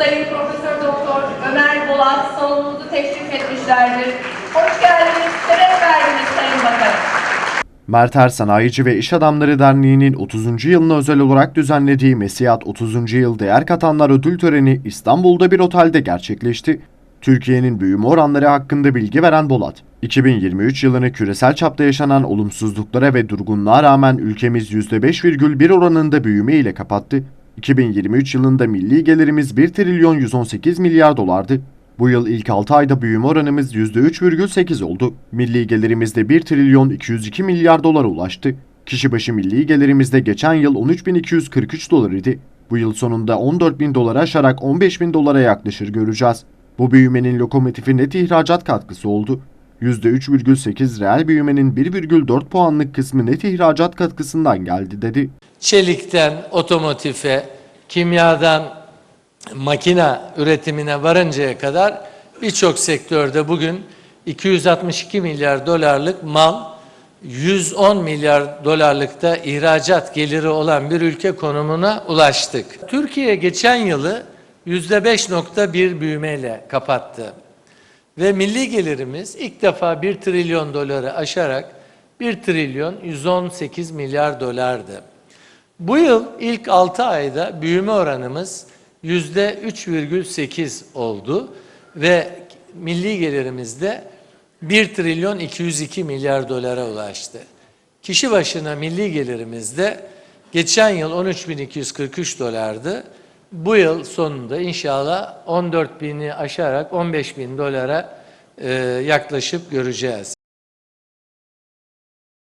Sayın Profesör Doktor Ömer Bolat salonumuzu teşrif etmişlerdir. Hoş geldiniz, şeref verdiniz Sayın Bakanım. Merter Sanayici ve İş Adamları Derneği'nin 30. yılına özel olarak düzenlediği Mesiyat 30. Yıl Değer Katanlar Ödül Töreni İstanbul'da bir otelde gerçekleşti. Türkiye'nin büyüme oranları hakkında bilgi veren Bolat, 2023 yılını küresel çapta yaşanan olumsuzluklara ve durgunluğa rağmen ülkemiz %5,1 oranında büyüme ile kapattı. 2023 yılında milli gelirimiz 1 trilyon 118 milyar dolardı. Bu yıl ilk 6 ayda büyüme oranımız %3,8 oldu. Milli gelirimizde 1 trilyon 202 milyar dolara ulaştı. Kişi başı milli gelirimizde geçen yıl 13.243 dolar idi. Bu yıl sonunda 14.000 dolara aşarak 15.000 dolara yaklaşır göreceğiz. Bu büyümenin lokomotifi net ihracat katkısı oldu. %3,8 reel büyümenin 1,4 puanlık kısmı net ihracat katkısından geldi dedi. çelikten otomotife, kimyadan makina üretimine varıncaya kadar birçok sektörde bugün 262 milyar dolarlık mal, 110 milyar dolarlıkta ihracat geliri olan bir ülke konumuna ulaştık. Türkiye geçen yılı %5.1 büyümeyle kapattı. Ve milli gelirimiz ilk defa 1 trilyon doları aşarak 1 trilyon 118 milyar dolardı. Bu yıl ilk 6 ayda büyüme oranımız %3,8 oldu ve milli gelirimizde de 1 trilyon 202 milyar dolara ulaştı. Kişi başına milli gelirimizde geçen yıl 13.243 dolardı. Bu yıl sonunda inşallah 14.000'i aşarak 15.000 dolara e, yaklaşıp göreceğiz.